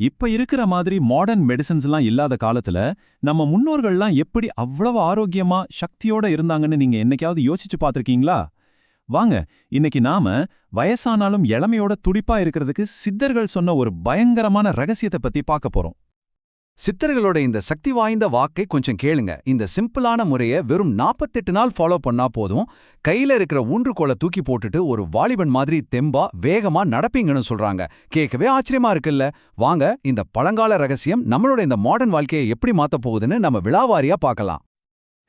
இப்ப இருக்கிற மாதிரி மாடர்ன் மெடிசன்ஸ்லாம் இல்லாத காலத்துல நம்ம முன்னோர்கள்லாம் எப்படி அவ்வளவு ஆரோக்கியமா சக்தியோட இருந்தாங்கன்னு நீங்க என்னைக்காவது யோசிச்சு பார்த்துருக்கீங்களா? வாங்க இன்னைக்கு நாம வயசானாலும் இளமையோட துடிப்பா இருக்கிறதுக்கு சித்தர்கள் சொன்ன ஒரு பயங்கரமான ரகசியத்தை பத்தி பார்க்க போறோம். சித்தர்களோட இந்த சக்தி வாய்ந்த வாக்கை கொஞ்சம் கேளுங்க. இந்த சிம்பிளான முறையை வெறும் 48 நாள் ஃபாலோ பண்ணா போதும். கையில இருக்கிற ஊன்றுகோலை தூக்கி போட்டுட்டு ஒரு வாலிபன் மாதிரி தெம்பா வேகமா நடப்பீங்கன்னு சொல்றாங்க. கேட்கவே ஆச்சரியமா இருக்குல்ல. வாங்க இந்த பழங்கால ரகசியம் நம்மளோட இந்த மாடர்ன் வாழ்க்கையை எப்படி மாத்தப் போகுதுன்னு நம்ம விழாவாரியா பார்க்கலாம்.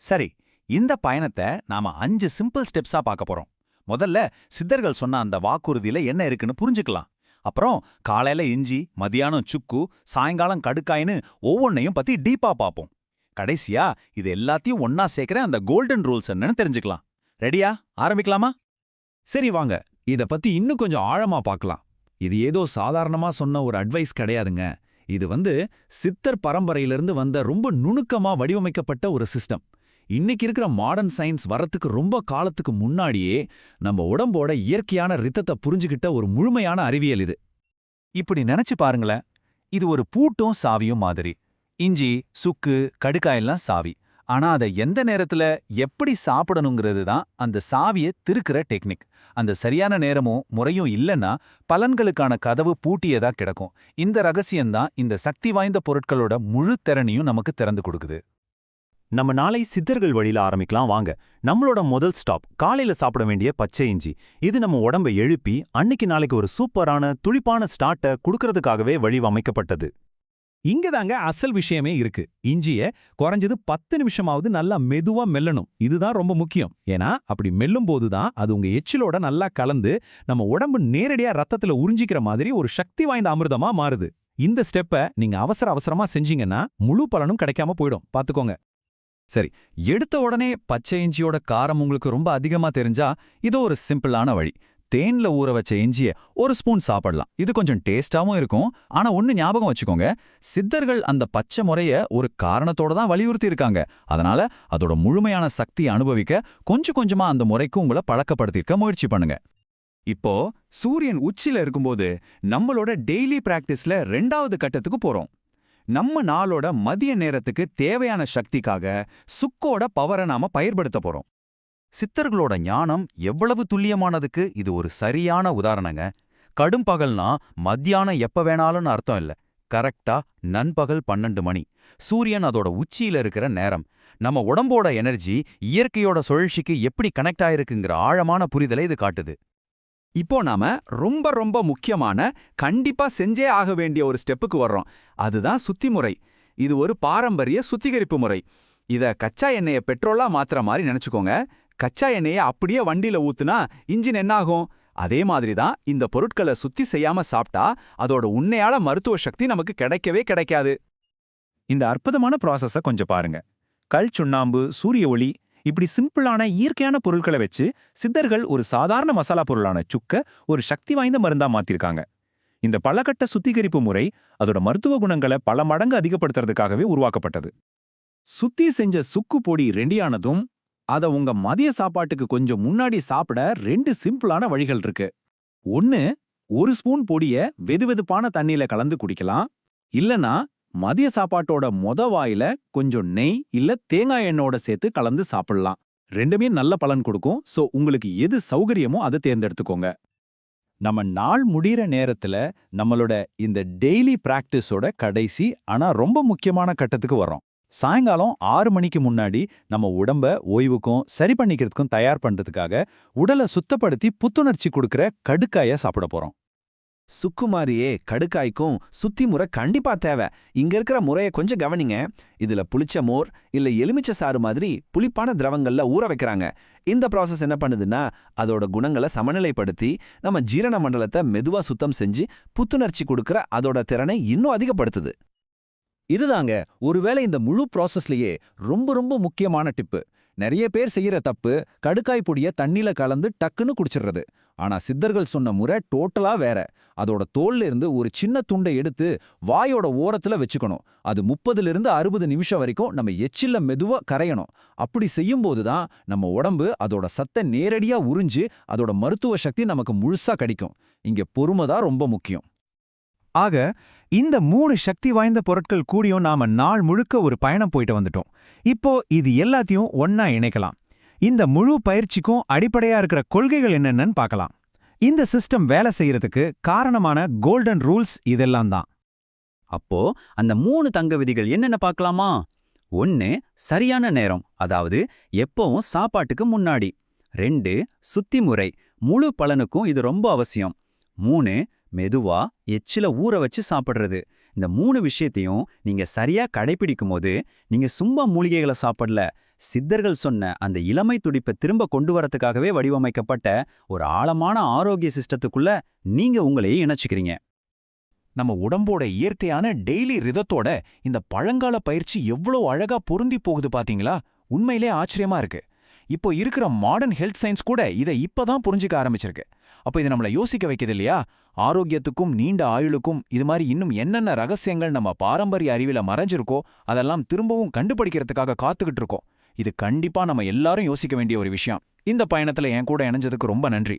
சரி இந்த பயணத்தை நாம அஞ்சு சிம்பிள் ஸ்டெப்ஸா பார்க்க போறோம். முதல்ல சித்தர்கள் சொன்ன அந்த வாக்குறுதியில என்ன இருக்குன்னு புரிஞ்சுக்கலாம். அப்புறம் காலையில இஞ்சி மதியானம் சுக்கு சாயங்காலம் கடுக்காய்னு ஒவ்வொன்னையும் பத்தி டீப்பா பார்ப்போம். கடைசியா இது எல்லாத்தையும் ஒன்னா சேர்க்கிற அந்த கோல்டன் ரூல்ஸ் என்னன்னு தெரிஞ்சுக்கலாம். ரெடியா ஆரம்பிக்கலாமா? சரி வாங்க. இத பத்தி இன்னும் கொஞ்சம் ஆழமா பார்க்கலாம். இது ஏதோ சாதாரணமா சொன்ன ஒரு அட்வைஸ் கிடையாதுங்க. இது வந்து சித்தர் பரம்பரையிலிருந்து வந்த ரொம்ப நுணுக்கமா வடிவமைக்கப்பட்ட ஒரு சிஸ்டம் இன்னைக்கு இருக்கிற மாடர்ன் சயின்ஸ் வரத்துக்கு ரொம்ப காலத்துக்கு முன்னாடியே நம்ம உடம்போட இயற்கையான ரித்தத்தை புரிஞ்சுகிட்ட ஒரு முழுமையான அறிவியல் இது. இப்படி நினைச்சு பாருங்களேன். இது ஒரு பூட்டும் சாவியும் மாதிரி. இஞ்சி சுக்கு கடுக்காயெல்லாம் சாவி. ஆனா அதை எந்த நேரத்துல எப்படி சாப்பிடணுங்கிறது தான் அந்த சாவியை திருக்கிற டெக்னிக். அந்த சரியான நேரமும் முறையும் இல்லைன்னா பலன்களுக்கான கதவு பூட்டியதா கிடக்கும். இந்த ரகசியம்தான் இந்த சக்தி வாய்ந்த பொருட்களோட முழு திறனையும் நமக்கு திறந்து கொடுக்குது. நம்ம நாளை சித்தர்கள் வழியில் ஆரம்பிக்கலாம் வாங்க. நம்மளோட முதல் ஸ்டாப் காலையில் சாப்பிட வேண்டிய பச்சை இஞ்சி. இது நம்ம உடம்பை எழுப்பி அன்னைக்கு நாளைக்கு ஒரு சூப்பரான துளிப்பான ஸ்டார்ட்டை கொடுக்கறதுக்காகவே வழிவமைக்கப்பட்டது இங்கதாங்க அசல் விஷயமே இருக்கு. இஞ்சிய குறைஞ்சது பத்து நிமிஷமாவது நல்லா மெதுவா மெல்லணும். இதுதான் ரொம்ப முக்கியம். ஏன்னா அப்படி மெல்லும் போதுதான் அது உங்க எச்சிலோட நல்லா கலந்து நம்ம உடம்பு நேரடியா ரத்தத்துல உறிஞ்சிக்கிற மாதிரி ஒரு சக்தி வாய்ந்த அமிர்தமா மாறுது. இந்த ஸ்டெப்பை நீங்க அவசர அவசரமா செஞ்சீங்கன்னா முழு பலனும் கிடைக்காம போயிடும். பாத்துக்கோங்க. சரி எடுத்த உடனே பச்சை இஞ்சியோட காரம் உங்களுக்கு ரொம்ப அதிகமா தெரிஞ்சா இது ஒரு சிம்பிளான வழி. தேன்ல ஊற வச்ச இஞ்சிய ஒரு ஸ்பூன் சாப்பிடலாம். இது கொஞ்சம் டேஸ்டாவும் இருக்கும். ஆனா ஒன்னு ஞாபகம் வச்சுக்கோங்க. சித்தர்கள் அந்த பச்சை முறைய ஒரு காரணத்தோட தான் வலியுறுத்தி இருக்காங்க அதனால அதோட முழுமையான சக்தியை அனுபவிக்க கொஞ்சம் கொஞ்சமா அந்த முறைக்கு உங்களை பழக்கப்படுத்திருக்க முயற்சி பண்ணுங்க. இப்போ சூரியன் உச்சில இருக்கும்போது நம்மளோட டெய்லி பிராக்டிஸ்ல ரெண்டாவது கட்டத்துக்கு போறோம். நம்ம நாளோட மதிய நேரத்துக்கு தேவையான சக்திக்காக சுக்கோட பவரை நாம பயன்படுத்த போறோம். சித்தர்களோட ஞானம் எவ்வளவு துல்லியமானதுக்கு இது ஒரு சரியான உதாரணங்க. கடும் பகல்னா மத்தியானம் எப்ப வேணாலும்னு அர்த்தம் இல்ல. கரெக்டா நண்பகல் பன்னெண்டு மணி. சூரியன் அதோட உச்சியில இருக்கிற நேரம். நம்ம உடம்போட எனர்ஜி இயற்கையோட சுழற்சிக்கு எப்படி கனெக்ட் ஆயிருக்குங்கிற ஆழமான புரிதலை இது காட்டுது. இப்போ நாம ரொம்ப ரொம்ப முக்கியமான கண்டிப்பா செஞ்சே ஆக வேண்டிய ஒரு ஸ்டெப்புக்கு வர்றோம். அதுதான் சுத்தி முறை இது ஒரு பாரம்பரிய சுத்திகரிப்பு முறை. இத கச்சா எண்ணெயை பெட்ரோலா மாத்துற மாதிரி நினைச்சுக்கோங்க. கச்சா எண்ணெயை அப்படியே வண்டியில ஊத்துனா இன்ஜின் என்னாகும் அதே மாதிரி தான் இந்த பொருட்களை சுத்தி செய்யாம சாப்பிட்டா அதோட உண்மையான மருத்துவ சக்தி நமக்கு கிடைக்கவே கிடைக்காது. இந்த அற்புதமான ப்ராசஸ கொஞ்சம் பாருங்க. கல் சுண்ணாம்பு சூரிய ஒளி இப்படி சிம்பிளான இயற்கையான பொருட்களை வச்சு சித்தர்கள் ஒரு சாதாரண மசாலா பொருளான சுக்க ஒரு சக்தி வாய்ந்த மருந்தா மாத்திருக்காங்க. இந்த பலகட்ட சுத்திகரிப்பு முறை அதோட மருத்துவ குணங்களை பல மடங்கு அதிகப்படுத்துறதுக்காகவே உருவாக்கப்பட்டது. சுத்தி செஞ்ச சுக்கு பொடி ரெண்டியானதும் அத உங்க மதிய சாப்பாட்டுக்கு கொஞ்சம் முன்னாடி சாப்பிட ரெண்டு சிம்பிளான வழிகள் இருக்கு. ஒன்னு ஒரு ஸ்பூன் பொடிய வெதுவெதுப்பான தண்ணியில கலந்து குடிக்கலாம். இல்லனா மதிய சாப்பாட்டோட மொத வாயில கொஞ்சம் நெய் இல்ல தேங்காய் எண்ணெயோட சேர்த்து கலந்து சாப்பிடலாம். ரெண்டுமே நல்ல பலன் கொடுக்கும். சோ உங்களுக்கு எது சௌகரியமோ அதை தேர்ந்தெடுத்துக்கோங்க. நம்ம நாள் முடிகிற நேரத்துல நம்மளோட இந்த டெய்லி பிராக்டிஸோட கடைசி ஆனா ரொம்ப முக்கியமான கட்டத்துக்கு வரோம் சாயங்காலம் ஆறு மணிக்கு முன்னாடி நம்ம உடம்ப ஓய்வுக்கும் சரி பண்ணிக்கிறதுக்கும் தயார் பண்றதுக்காக உடலை சுத்தப்படுத்தி புத்துணர்ச்சி கொடுக்கிற கடுக்காய சாப்பிட போறோம். சுக்குமாரியே கடுக்காய்க்கும் சுத்தி முறை கண்டிப்பா தேவை. இங்க இருக்கிற முறையை கொஞ்சம் கவனிங்க. இதுல புளிச்ச மோர் இல்ல எலுமிச்ச சாறு மாதிரி புளிப்பான திரவங்கள்ல ஊற வைக்கிறாங்க. இந்த ப்ராசஸ் என்ன பண்ணுதுன்னா அதோட குணங்களை சமநிலைப்படுத்தி நம்ம ஜீரண மண்டலத்தை மெதுவா சுத்தம் செஞ்சு புத்துணர்ச்சி கொடுக்கிற அதோட திறனை இன்னும் அதிகப்படுத்துது. இதுதாங்க ஒருவேளை இந்த முழு ப்ராசஸ்லயே ரொம்ப ரொம்ப முக்கியமான டிப்பு. நிறைய பேர் செய்யற தப்பு கடுக்காய் பொடிய தண்ணில கலந்து டக்குன்னு குடிச்சிடுறது ஆனா சித்தர்கள் சொன்ன முறை டோட்டலா வேற. அதோட தோல்ல இருந்து ஒரு சின்ன துண்டை எடுத்து வாயோட ஓரத்துல வச்சுக்கணும். அது முப்பதுல இருந்து அறுபது நிமிஷம் வரைக்கும் நம்ம எச்சில்ல மெதுவா கரையணும். அப்படி செய்யும்போது தான் நம்ம உடம்பு அதோட சத்தை நேரடியா உறிஞ்சு அதோட மருத்துவ சக்தி நமக்கு முழுசா கிடைக்கும். இங்க பொறுமை தான் ரொம்ப முக்கியம். ஆக இந்த மூணு சக்தி வாய்ந்த பொருட்கள் கூடியும் நாம நாள் முழுக்க ஒரு பயணம் போயிட்டு வந்துட்டோம். இப்போ இது எல்லாத்தையும் ஒன்னா இணைக்கலாம். இந்த முழு பயிற்சிக்கும் அடிப்படையா இருக்கிற கொள்கைகள் என்னென்னு பார்க்கலாம். இந்த சிஸ்டம் வேலை செய்யறதுக்கு காரணமான கோல்டன் ரூல்ஸ் இதெல்லாம் தான். அப்போ அந்த மூணு தங்க விதிகள் என்னென்ன பார்க்கலாமா? ஒன்னு சரியான நேரம் அதாவது எப்பவும் சாப்பாட்டுக்கு முன்னாடி. ரெண்டு சுத்தி முறை முழு பலனுக்கும் இது ரொம்ப அவசியம். மூணு மெதுவா எச்சில ஊற வச்சு சாப்பிட்றது. இந்த மூணு விஷயத்தையும் நீங்க சரியா கடைபிடிக்கும் போது நீங்க சும்மா மூலிகைகளை சாப்பிடல சித்தர்கள் சொன்ன அந்த இளமை துடிப்பை திரும்ப கொண்டு வரதுக்காகவே வடிவமைக்கப்பட்ட ஒரு ஆழமான ஆரோக்கிய சிஸ்டத்துக்குள்ள நீங்க உங்களையே இணைச்சிக்கிறீங்க. நம்ம உடம்போட இயற்கையான டெய்லி ரிதத்தோட இந்த பழங்கால பயிற்சி எவ்வளோ அழகா பொருந்தி போகுது பாத்தீங்களா? உண்மையிலே ஆச்சரியமா இருக்கு. இப்போ இருக்கிற மாடர்ன் ஹெல்த் சயின்ஸ் கூட இதை இப்பதான் புரிஞ்சுக்க ஆரம்பிச்சிருக்கு. அப்போ இது நம்மள யோசிக்க வைக்குது இல்லையா? ஆரோக்கியத்துக்கும் நீண்ட ஆயுளுக்கும் இது மாதிரி இன்னும் என்னென்ன ரகசியங்கள் நம்ம பாரம்பரிய அறிவில் மறைஞ்சிருக்கோ அதெல்லாம் திரும்பவும் கண்டுபிடிக்கிறதுக்காக காத்துக்கிட்டு இருக்கோம். இது கண்டிப்பா நம்ம எல்லாரும் யோசிக்க வேண்டிய ஒரு விஷயம். இந்த பயணத்துல என் கூட இணைஞ்சதுக்கு ரொம்ப நன்றி.